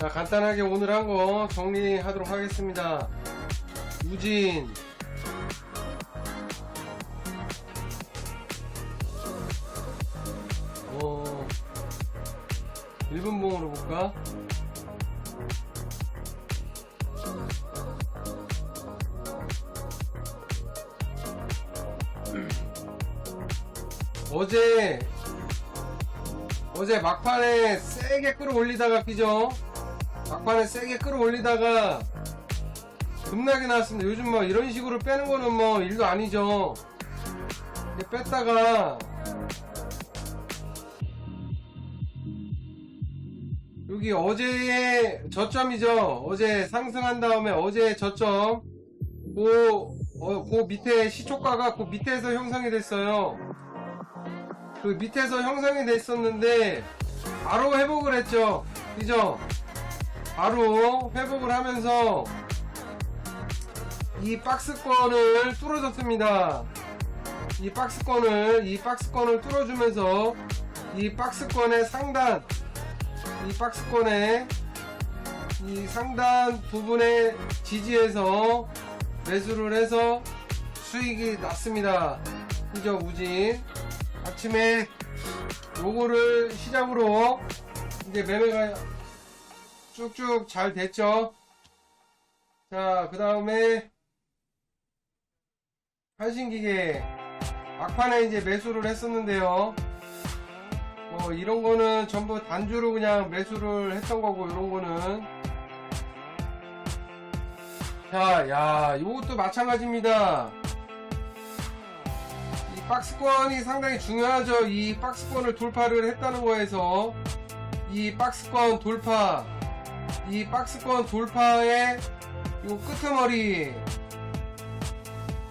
자, 간단하게 오늘 한 거 정리하도록 하겠습니다. 우진. 어, 1분 봉으로 볼까? 어제 어제 막판에 세게 끌어올리다가 끼죠 막판에 세게 끌어올리다가 급나게 나왔습니다. 요즘 뭐 이런 식으로 빼는 거는 뭐 일도 아니죠. 뺐다가 여기 어제의 저점이죠. 어제 상승한 다음에 어제의 저점. 그, 어, 그 밑에 시초가가 그 밑에서 형성이 됐어요. 그 밑에서 형성이 됐었는데 바로 회복을 했죠. 그죠 바로 회복을 하면서 이 박스권을 뚫어줬습니다. 이 박스권을 이 박스권을 뚫어주면서 이 박스권의 상단 이 박스권의 이 상단 부분에 지지해서 매수를 해서 수익이 났습니다. 그죠 우진 아침에 요거를 시작으로 이제 매매가 쭉쭉 잘 됐죠. 자, 그 다음에 한신기계 막판에 이제 매수를 했었는데요. 뭐 이런 거는 전부 단주로 그냥 매수를 했던 거고 이런 거는 자, 야, 이것도 마찬가지입니다. 이 박스권이 상당히 중요하죠. 이 박스권을 돌파를 했다는 거에서 이 박스권 돌파, 이 박스권 돌파의 요 끄트머리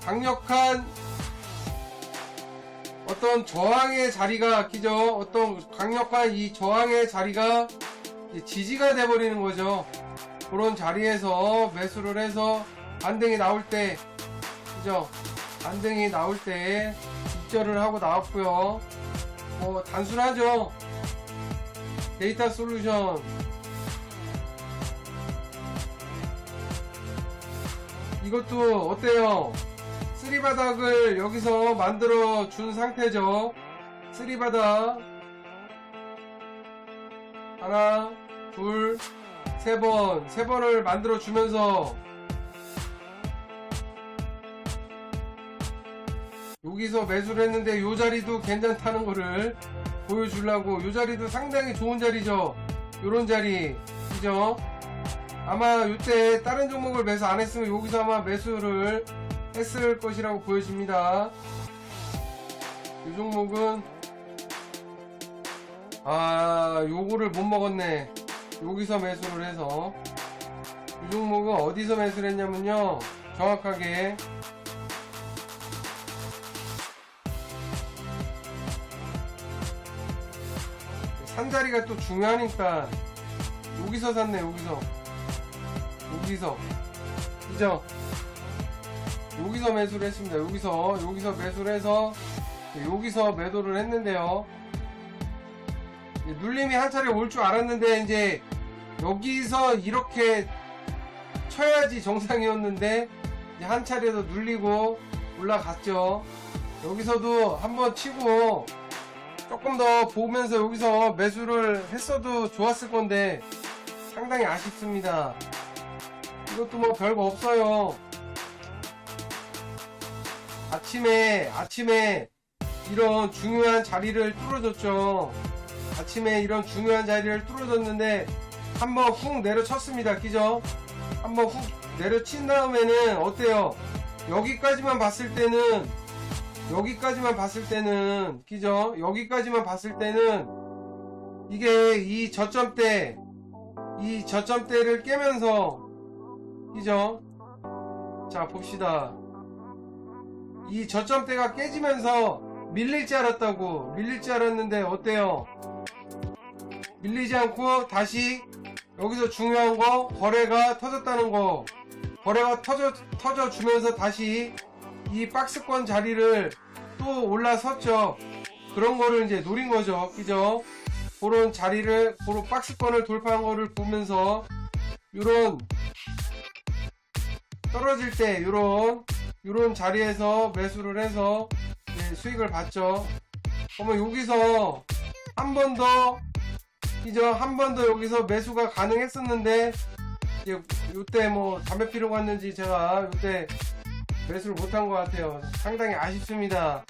강력한 어떤 저항의 자리가 끼죠. 어떤 강력한 이 저항의 자리가 지지가 돼버리는 거죠. 그런 자리에서 매수를 해서 반등이 나올 때, 그죠? 반등이 나올 때 입절을 하고 나왔고요. 뭐 단순하죠. 데이터 솔루션 이것도 어때요? 쓰리바닥을 여기서 만들어 준 상태죠. 쓰리바닥. 하나, 둘, 세 번, 세 번을 만들어 주면서. 여기서 매수를 했는데 요 자리도 괜찮다는 거를 보여주려고 요 자리도 상당히 좋은 자리죠? 요런 자리. 그죠 아마 이때 다른 종목을 매수 안 했으면 여기서 아마 매수를 했을 것이라고 보여집니다. 이 종목은 아 요거를 못 먹었네. 여기서 매수를 해서. 이 종목은 어디서 매수를 했냐면요. 정확하게. 산 자리가 또 중요하니까 여기서 샀네 여기서 여기서. 그죠? 여기서 매수를 했습니다. 여기서 여기서 매수를 해서 여기서 매도를 했는데요. 눌림이 한 차례 올 줄 알았는데 이제 여기서 이렇게 쳐야지 정상이었는데 한 차례 더 눌리고 올라갔죠. 여기서도 한번 치고 조금 더 보면서 여기서 매수를 했어도 좋았을 건데 상당히 아쉽습니다. 이것도 뭐 별거 없어요. 아침에 아침에 이런 중요한 자리를 뚫어줬죠. 아침에 이런 중요한 자리를 뚫어줬는데 한번 훅 내려쳤습니다. 그죠? 한번 훅 내려친 다음에는 어때요? 여기까지만 봤을 때는 여기까지만 봤을 때는 그죠? 여기까지만 봤을 때는 이게 이 저점대 이 저점대를 깨면서 그죠? 자 봅시다 이 저점대가 깨지면서 밀릴 줄 알았다고 밀릴 줄 알았는데 어때요? 밀리지 않고 다시 여기서 중요한 거 거래가 터졌다는 거 거래가 터져 터져 주면서 다시 이 박스권 자리를 또 올라섰죠. 그런 거를 이제 노린 거죠. 그죠? 그런 자리를 그런 박스권을 돌파한 거를 보면서 요런 떨어질 때 요런 요런 자리에서 매수를 해서 이제 수익을 봤죠. 그러면 여기서 한 번 더 이죠 한번 더 여기서 매수가 가능했었는데 이제 요때 뭐 담배 피러 갔는지 제가 요때 매수를 못한 것 같아요. 상당히 아쉽습니다.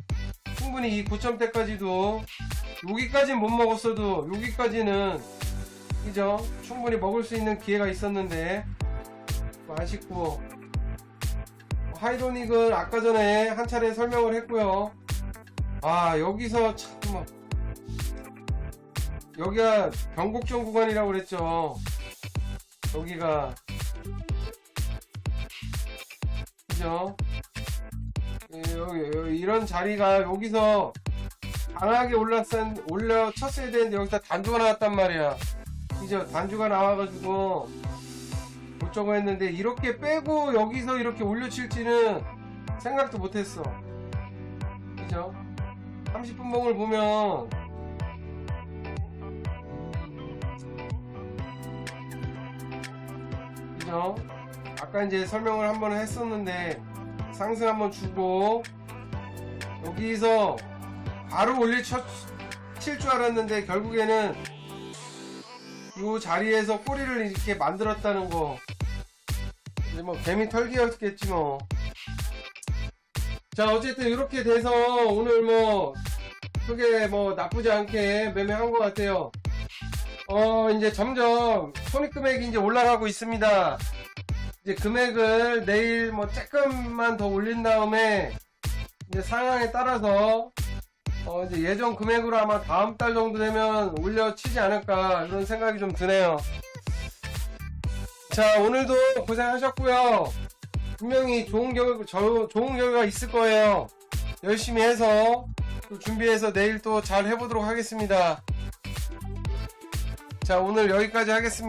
충분히 이 9점대까지도 여기까지는 못 먹었어도 여기까지는 그죠? 충분히 먹을 수 있는 기회가 있었는데 뭐 아쉽고 하이로닉은 아까 전에 한 차례 설명을 했고요. 아 여기서 참 뭐, 여기가 변곡점 구간이라고 그랬죠. 여기가 그죠? 예, 이런 자리가 여기서 강하게 올랐은 올려 쳤어야 되는데 여기서 단주가 나왔단 말이야. 그죠? 단주가 나와가지고 어쩌고 했는데 이렇게 빼고 여기서 이렇게 올려칠지는 생각도 못했어. 그죠? 30분 봉을 보면 그죠? 아까 이제 설명을 한번 했었는데 상승 한번 주고 여기서 바로 올릴 칠줄 알았는데 결국에는 이 자리에서 꼬리를 이렇게 만들었다는 거 이제 뭐 개미 털기였겠지 뭐. 자 어쨌든 이렇게 돼서 오늘 뭐 크게 뭐 나쁘지 않게 매매한 것 같아요. 어 이제 점점 손익 금액이 이제 올라가고 있습니다. 이제 금액을 내일 뭐 조금만 더 올린 다음에 이제 상황에 따라서 어 이제 예전 금액으로 아마 다음 달 정도 되면 올려치지 않을까 이런 생각이 좀 드네요. 자 오늘도 고생하셨고요. 분명히 좋은 결과 저- 좋은 결과 있을 거예요. 열심히 해서 또 준비해서 내일 또 잘 해보도록 하겠습니다. 자 오늘 여기까지 하겠습니다.